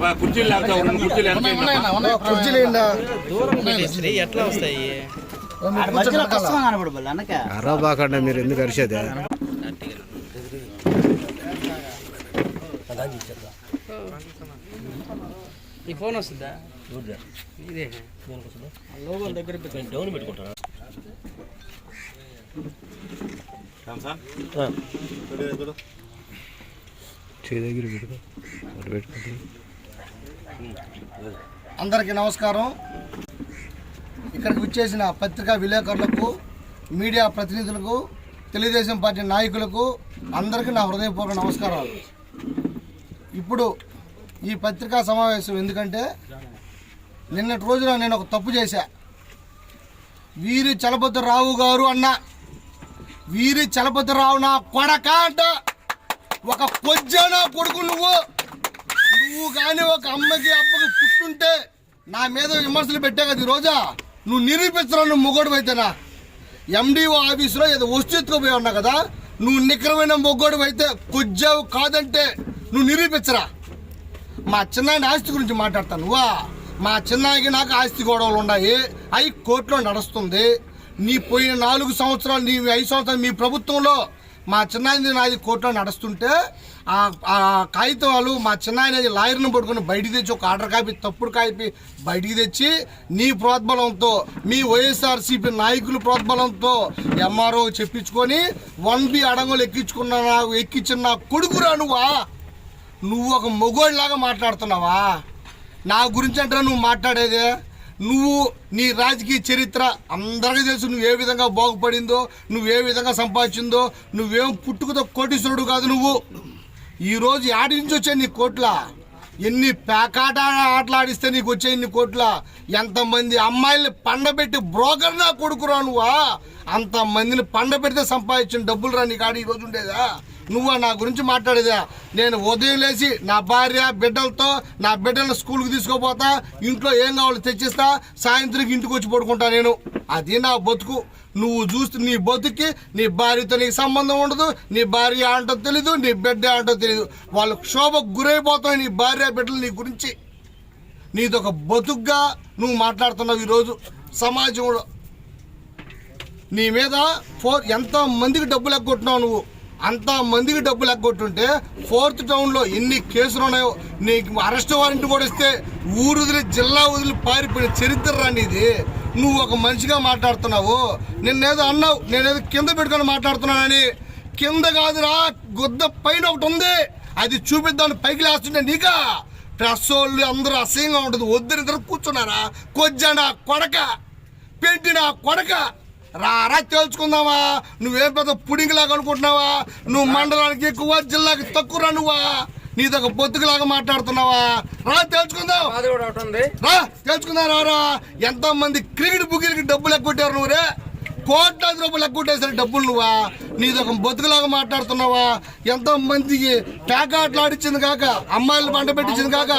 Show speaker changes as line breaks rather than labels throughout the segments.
బాగా దగ్గర
పెట్టేసి ఎట్లా వస్తాయి?
మీరు
ఎందుకు అరిసేదే
ఈ ఫోన్ వస్తుందా? ఇదే. లోగోల దగ్గర పెట్టుకుంటా
చేయి దగ్గర పెట్టుకో
అందరికీ నమస్కారం. ఇక్కడికి వచ్చేసిన పత్రికా విలేకరులకు మీడియా ప్రతినిధులకు తెలుగుదేశం పార్టీ నాయకులకు అందరికీ నా హృదయపూర్వక నమస్కారాలు. ఇప్పుడు ఈ పత్రికా సమావేశం ఎందుకంటే నిన్నటి రోజున నేను ఒక తప్పు చేశా. వీరి చలపతిరావు గారు అన్న. వీరి చలపతిరావు నా కొడక అంట. ఒక కొజ్జన కొడుకు నువ్వు. నువ్వు కానీ ఒక అమ్మకి అబ్బకి పుట్టుంటే నా మీద విమర్శలు పెట్టా కదా ఈరోజా రోజా? నువ్వు నిరూపించరా నువ్వు మొగోడు అయితేనా? ఎండిఓ ఆఫీసులో ఏదో వస్తుపోయి ఉన్నా కదా? నువ్వు నిఖరమైన మొగ్గోడు అయితే కొజ్జావు కాదంటే నువ్వు నిరూపించరా? మా చిన్నాయన ఆస్తి గురించి మాట్లాడతాను. నువ్వా? మా చిన్నాయికి నాకు ఆస్తి గొడవలు ఉన్నాయి. అవి కోర్టులో నడుస్తుంది. నీ పోయిన నాలుగు సంవత్సరాలు నీ ఐదు సంవత్సరాలు మీ ప్రభుత్వంలో మా చిన్నాయనది నాది కోర్టులో నడుస్తుంటే ఆ ఆ కాగితాలు మా చిన్నాయన లాయర్ని పడుకుని బయటికి తెచ్చి ఒక ఆర్డర్ కాపీ తప్పుడు కాపీ బయటికి తెచ్చి నీ ప్రోద్బలంతో మీ వైఎస్ఆర్సీపీ నాయకుల ప్రోద్బలంతో ఎంఆర్ఓ చెప్పించుకొని వన్ బి అడంగులు ఎక్కించుకున్న నాకు ఎక్కించిన నా కొడుకురా నువ్వా? నువ్వు ఒక మొగోడిలాగా మాట్లాడుతున్నావా? నా గురించి అంటే నువ్వు మాట్లాడేదే? నువ్వు నీ రాజకీయ చరిత్ర అందరికీ తెలుసు. నువ్వు ఏ విధంగా బాగుపడిందో నువ్వు ఏ విధంగా సంపాదించిందో నువ్వేం పుట్టుకతో కోటీశ్వరుడు కాదు నువ్వు. ఈరోజు ఆడి నుంచి వచ్చాయి నీ కోట్ల. ఎన్ని పేకాట ఆటలాడిస్తే నీకు వచ్చాయి ఇన్ని కోట్ల. ఎంతమంది అమ్మాయిల్ని పండబెట్టి బ్రోకర్ నా కొడుకురా నువ్వా? అంతమందిని పండబెడితే సంపాదించిన డబ్బులు రా నీకు ఆడి ఈరోజు ఉండేదా? నువ్వు నా గురించి మాట్లాడేదా? నేను ఉదయం లేచి నా భార్య బిడ్డలతో నా బిడ్డలను స్కూల్కి తీసుకోపోతా ఇంట్లో ఏం కావాలో తెచ్చిస్తా సాయంత్రం ఇంటికి వచ్చి పడుకుంటా నేను. అది నా బతుకు. నువ్వు చూస్తే నీ బతుక్కి నీ భార్యతో నీకు సంబంధం ఉండదు నీ భార్య అంటో తెలీదు నీ బిడ్డ అంటో తెలీదు. వాళ్ళు క్షోభకు గురైపోతాయి నీ భార్య బిడ్డలు నీ గురించి. నీదొక బతుగ్గా నువ్వు మాట్లాడుతున్నావు ఈరోజు సమాజంలో. నీ మీద ఫోర్ ఎంతో మందికి డబ్బులు ఎగ్గొట్టినావు నువ్వు. అంత మందికి డబ్బులు ఎగ్గొట్టుంటే ఫోర్త్ టౌన్లో ఎన్ని కేసులు ఉన్నాయో నీకు అరెస్ట్ వారెంట్ కూడా ఇస్తే ఊరు వదిలి జిల్లా వదిలి పారిపోయిన చరిత్ర రానిది నువ్వు ఒక మనిషిగా మాట్లాడుతున్నావు. నిన్నేదో అన్నావు నేనేదో కింద పెట్టుకొని మాట్లాడుతున్నానని. కింద కాదురా గుద్ద పైన ఒకటి ఉంది. అది చూపిద్దామని పైకి లేస్తుంటే నీకా? ప్రెస్ వాళ్ళు అందరూ అసహ్యంగా ఉంటుంది. వద్దరిద్దరు కూర్చున్నారా? కొజ్జనా కొడక పెట్టిన కొడక రారా తేల్చుకుందామా? నువ్వేం పెద్ద పుడింగిలాగా అనుకుంటున్నావా? నువ్వు మండలానికి ఎక్కువ జిల్లాకి తక్కువ నువ్వా? నీదొక బొత్తుకులాగా మాట్లాడుతున్నావా? రా రా తెలుసుకుందా రారా. ఎంతో మంది క్రికెట్ బుకీలకి డబ్బులు ఎగ్గొట్టారు నువ్వురే కోట్లాది రూపాయలు ఎగ్గొట్టేసరి డబ్బులు నువ్వా? నీది ఒక బతుకులాగా మాట్లాడుతున్నావా? ఎంతో మందికి పేకాట్లు ఆడిచ్చింది కాక అమ్మాయిలు పంట పెట్టించింది కాక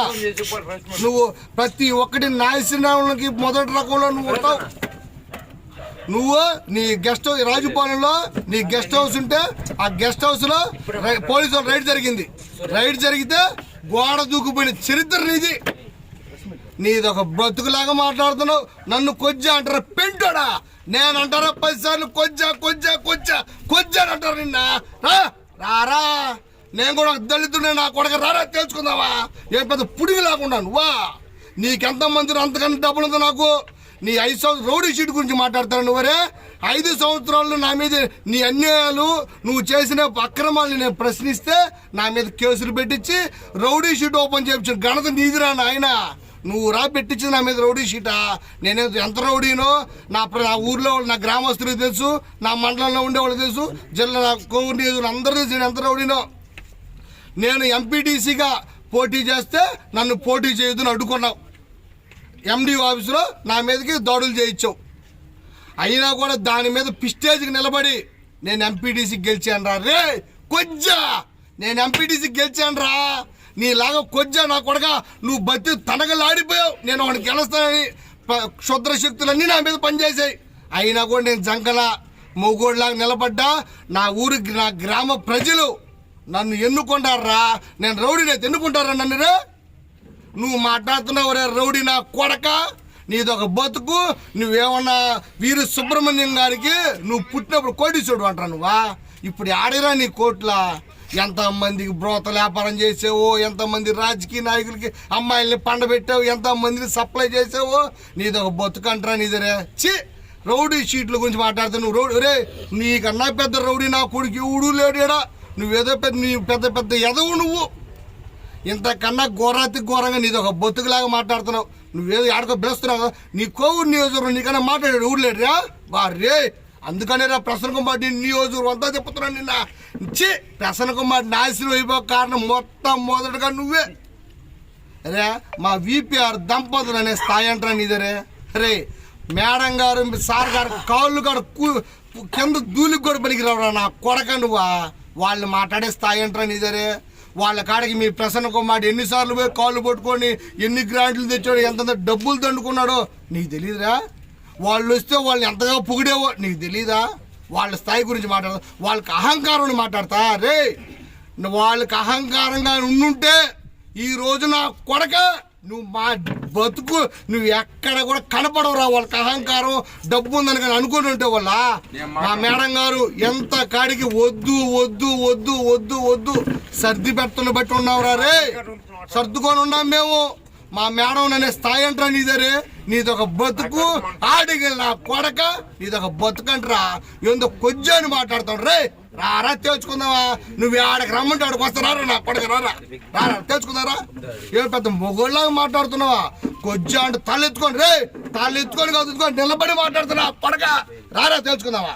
నువ్వు ప్రతి ఒక్కటి నాయసినాలకి మొదటి రకంలో నువ్వు ఉంటావు. నువ్వు నీ గెస్ట్ హౌస్ రాజుపాలెంలో నీ గెస్ట్ హౌస్ ఉంటే ఆ గెస్ట్ హౌస్లో రై- పోలీసులు రైడ్ జరిగింది. రైడ్ జరిగితే గోడ దూకుపోయిన చరిత్ర నీది. నీదొక బ్రతుకులాగా మాట్లాడుతున్నావు. నన్ను కొజ్జా అంటారా. పెంటోడా. నేను అంటారా పది సార్లు కొజ్జా కొజ్జా కొజ్జా కొజ్జా అంటారు నిన్న. రారా. నేను కూడా ఒక దళితుడే నా కొడక రారా తెలుసుకుందావా ఏ పెద్ద పుడిగి లేకుండా నువ్వా? నీకెంత మంది అంతకన్నా డబ్బులు ఉందో నాకు. నీ ఐదు సంవత్సరం రౌడీ షీట్ గురించి మాట్లాడతాను నువ్వరే? ఐదు సంవత్సరాలు నా మీద నీ అన్యాయాలు నువ్వు చేసిన అక్రమాలను నేను ప్రశ్నిస్తే నా మీద కేసులు పెట్టించి రౌడీ షీట్ ఓపెన్ చేయించు. ఘనత నీదిరా నాయన. నువ్వు రా పెట్టించింది నా మీద రౌడీ షీటా? నేను ఎంత రౌడీనో? నా ప్ర- నా ఊర్లో వాళ్ళు, నా గ్రామస్తులకు తెలుసు నా మండలంలో ఉండేవాళ్ళు తెలుసు జిల్లా నా కోవూరు నియోజకవర్గం అందరూ తెలుసు నేను ఎంత రౌడీనో. నేను ఎంపీటీసీగా పోటీ చేస్తే నన్ను పోటీ చేయొద్దని అడ్డుకున్నావు. ఎండి ఆఫీసులో నా మీదకి దాడులు చేయించావు. అయినా కూడా దాని మీద పిస్టేజ్కి నిలబడి నేను ఎంపీటీసీ గెలిచాను రా రే కొజ్జా! నేను ఎంపీటీసీ గెలిచాను రా నీలాగా కొజ్జా నా కొడక నువ్వు బతి తనగలాడిపోయావు. నేను వాడిని గెలుస్తానని ప- క్షుద్ర శక్తులన్నీ నా మీద పనిచేసాయి అయినా కూడా నేను జంకల మొగోడిలాగా నిలబడ్డా నా ఊరి నా గ్రామ ప్రజలు నన్ను ఎన్నుకుంటారా? నేను రౌడీని అయితే ఎన్నుకుంటారా నన్ను రే? నువ్వు మాట్లాడుతున్నావు రే రౌడీ నా కొడక నీదొక బతుకు నువ్వేమన్నా వీరు సుబ్రహ్మణ్యం గారికి నువ్వు పుట్టినప్పుడు కోటీశ్వరుడు అంటారు నువ్వా? ఇప్పుడు ఆడిరా నీ కోట్ల. ఎంతమందికి బ్రోత వ్యాపారం చేసావో ఎంతమంది రాజకీయ నాయకులకి అమ్మాయిల్ని పండబెట్టావు ఎంతమందిని సప్లై చేసావో నీదొక బతుకు అంటారా నీదరే చి రౌడీ షీట్ల గురించి మాట్లాడుతావు నువ్వు. రౌడీ రే నీకన్నా పెద్ద రౌడీ నా కొడుకు ఎవడు లేడు నువ్వేదో పెద్ద నీ పెద్ద పెద్ద ఎదవు నువ్వు. ఇంతకన్నా ఘోరాతి ఘోరంగా నీది ఒక బొత్తుకులాగా మాట్లాడుతున్నావు. నువ్వేదో ఆడకో పిలుస్తున్నావు నీ కోవూరు నియోజకవర్గం నీకన్నా మాట్లాడాడు ఊర్లేడురా వారే అందుకనే రా ప్రసన్న కుమార్ నీ నియోజకవర్గం అంతా చెప్తున్నాను నిన్న. చి ప్రసన్న కుమార్ నాశనం అయిపో కారణం మొత్తం మొదటగా నువ్వే. రే మా విపిఆర్ దంపతులు అనే స్థాయి అంటారా నీదరే రే? మేడం గారు సార్ గారు కాళ్ళు గారు కూ- కింద దూలికి కూడా పనికిరావురా నా కొడక నువ్వా? వాళ్ళు మాట్లాడే స్థాయి అంటారా నీదరే వాళ్ళ కాడికి మీ ప్రసన్న కుమార్ ఎన్నిసార్లు పోయి కాళ్ళు పట్టుకొని ఎన్ని గ్రాంట్లు తెచ్చాడు ఎంత డబ్బులు దండుకున్నాడో నీకు తెలియదురా వాళ్ళు వస్తే వాళ్ళు ఎంతగా పొగిడేవో నీకు తెలియదా వాళ్ళ స్థాయి గురించి మాట్లాడతా వాళ్ళకి అహంకారం మాట్లాడతా? రే వాళ్ళకి అహంకారంగా ఉండుంటే ఈ రోజు నా కొడక నువ్వు మా బతుకు నువ్వు ఎక్కడ కూడా కనపడవురా వాళ్ళకి అహంకారం డబ్బు ఉందని కానీ అనుకుని ఉంటే వాళ్ళ? మా మేడం గారు ఎంత కాడికి వద్దు వద్దు వద్దు వద్దు వద్దు సర్ది పెట్టను బట్టి ఉన్నావురా రే సర్దుకొని ఉన్నాం మేము. మా మేడం అనే స్థాయి అంటారా నీదరే నీదొక బతుకు. ఆడికి నా కొడక నీదొక బతుకు అంటరా ఏందో అని మాట్లాడతాడు రే. రారా తెచ్చుకుందావా నువ్వు ఆడకి రమ్మంటే ఆడికి వస్తారా నా పడక రారా? రారా తెచ్చుకుందారా ఏ పెద్ద మొగోళ్ళగా మాట్లాడుతున్నావా? కొజ్జు అంటే తలెత్తుకోండి రే తలెత్తుకొని కదుకోండి నిలబడి మాట్లాడుతున్నా పడక. రారా తెచ్చుకుందావా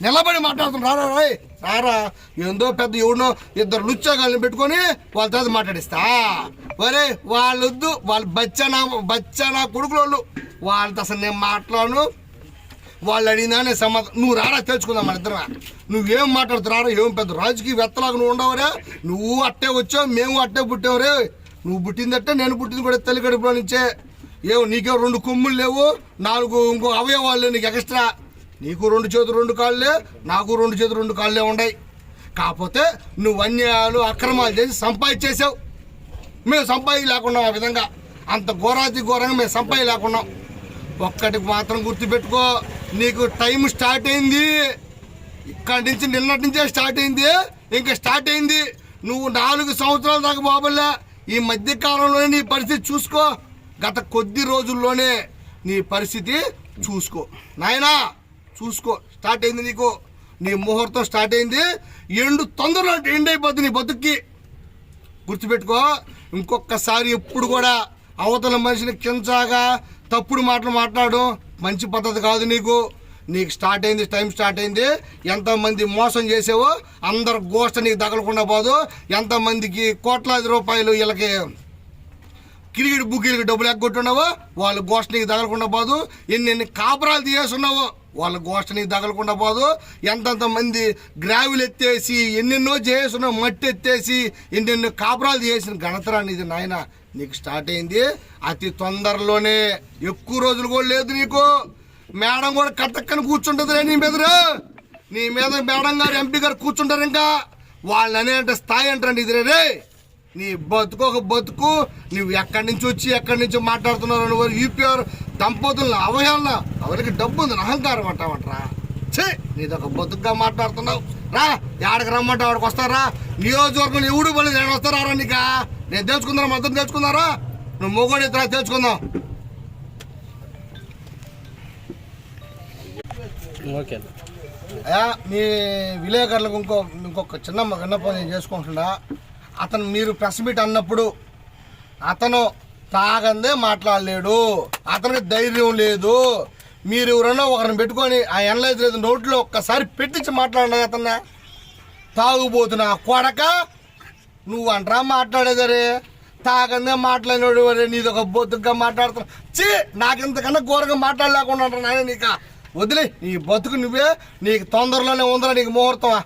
నిలబడి మాట్లాడుతున్నా రారా రాయ్ రారా. ఏందో పెద్ద ఎవడో ఇద్దరు లుచ్చగాళ్ళని పెట్టుకొని వాళ్ళ తర్వాత మాట్లాడిస్తా. ఒరే వాళ్ళొద్దు వాళ్ళు బచ్చనా బచ్చనా నా వాళ్ళు వాళ్ళతో అసలు నేను మాట్లాడను. వాళ్ళు అడిగినానే సమాధానం నువ్వు రారా తెలుసుకుందాం మన ఇద్దరం నువ్వేం మాట్లాడుతున్నారా ఏం పెద్ద రాజకీయ వెత్తలాగా నువ్వు ఉండవరే నువ్వు అట్టే వచ్చావు మేము అట్టే పుట్టావురే. నువ్వు పుట్టిందట్టే నేను పుట్టింది కూడా తల్లి కడుపులో నుంచే. ఏమో నీకే రెండు కొమ్ములు లేవు నాలుగు ఇంకో అవయవాళ్ళు నీకు ఎక్స్ట్రా. నీకు రెండు చేతులు రెండు కాళ్ళే నాకు రెండు చేతులు రెండు కాళ్ళే ఉన్నాయి కాకపోతే నువ్వు అన్యాయాలు అక్రమాలు చేసి సంపాదించేసావు. మేము సంపాది లేకున్నాం ఆ విధంగా. అంత ఘోరాతి ఘోరంగా మేము సంపాది లేకున్నాం. ఒక్కటికి మాత్రం గుర్తుపెట్టుకో. నీకు టైం స్టార్ట్ అయింది. ఇక్కడి నుంచి నిన్నటి నుంచే స్టార్ట్ అయింది. ఇంకా స్టార్ట్ అయింది. నువ్వు నాలుగు సంవత్సరాల దాకా బాబులే ఈ మధ్య కాలంలోనే నీ పరిస్థితి చూసుకో. గత కొద్ది రోజుల్లోనే నీ పరిస్థితి చూసుకో. నాయనా చూసుకో. స్టార్ట్ అయింది నీకు. నీ ముహూర్తం స్టార్ట్ అయింది. ఎండు తొందరలో ఎండ్ అయిపోద్ది నీ బతుక్కి. గుర్తుపెట్టుకో ఇంకొకసారి ఎప్పుడు కూడా అవతల మనిషిని కించాగా తప్పుడు మాటలు మాట్లాడు మంచి పద్ధతి కాదు నీకు. నీకు స్టార్ట్ అయింది టైం స్టార్ట్ అయింది. ఎంతమంది మోసం చేసావో అందరు గోష్ట నీకు తగలకుండా పోదు. ఎంతమందికి కోట్లాది రూపాయలు వీళ్ళకి కిరిగిడి బుక్కి డబ్బులు ఎగ్గొట్టున్నావో వాళ్ళ గోష్ట నీకు తగలకుండా పోదు. ఎన్ని ఎన్ని కాపురాలు తీయేస్తున్నావో వాళ్ళ గోష్ట తగలకుండా పోదు. ఎంతంత మంది గ్రావిలు ఎత్తేసి ఎన్నెన్నో చేసిన మట్టి ఎత్తేసి ఎన్నెన్నో కాపురాలు చేసిన ఘనతరా నీది నాయన. నీకు స్టార్ట్ అయింది. అతి తొందరలోనే ఎక్కువ రోజులు కూడా లేదు నీకు. మేడం కూడా కట్టక్కని కూర్చుంటుంది నీ మీద. నీ మీద మేడం గారు ఎంపీ గారు కూర్చుంటారు ఇంకా. వాళ్ళు అనే అంటే స్థాయి అంటారండి ఇది. రే నీ బతుకు ఒక బతుకు. నువ్వు ఎక్కడి నుంచి వచ్చి ఎక్కడి నుంచి మాట్లాడుతున్నావు యూపీఆర్ దంపతులను అవహేళన. ఎవరికి డబ్బు ఉంది అహంకారం అంటావంటరా ఛే నీదొక బతుకుగా మాట్లాడుతున్నావు. రా ఏడకి రమ్మంటే ఆడికి వస్తారా? నియోజకవర్గం ఎవడు పని నేను వస్తారా నీకా? నేను తెలుసుకుందారా మొత్తం తెలుసుకుందారా నువ్వు మొగోడు ఇతర తెలుసుకుందాం.
ఓకే
మీ విలేకరులకు ఇంకో ఇంకొక చిన్న విన్నపం నేను చేసుకుంటున్నా. అతను మీరు ప్రెస్ మీట్ అన్నప్పుడు అతను తాగందే మాట్లాడలేడు. అతనికి ధైర్యం లేదు. మీరు ఎవరైనా ఒకరిని పెట్టుకొని ఆ ఎనలైజ్ లేదు నోట్లో ఒక్కసారి పెట్టించి మాట్లాడినా అతన్నా. తాగుబోతున్నా కొడక నువ్వు అంటరా మాట్లాడేదరే? తాగందే మాట్లాడినోడు వరే నీది ఒక బొత్తుగా మాట్లాడుతున్నా. చీ నాకింతకన్నా ఘోరంగా మాట్లాడలేకుండా అంటారు నాయన నీక. వదిలే నీ బతుకు నువ్వే. నీకు తొందరలోనే ఉందిరా నీకు ముహూర్తం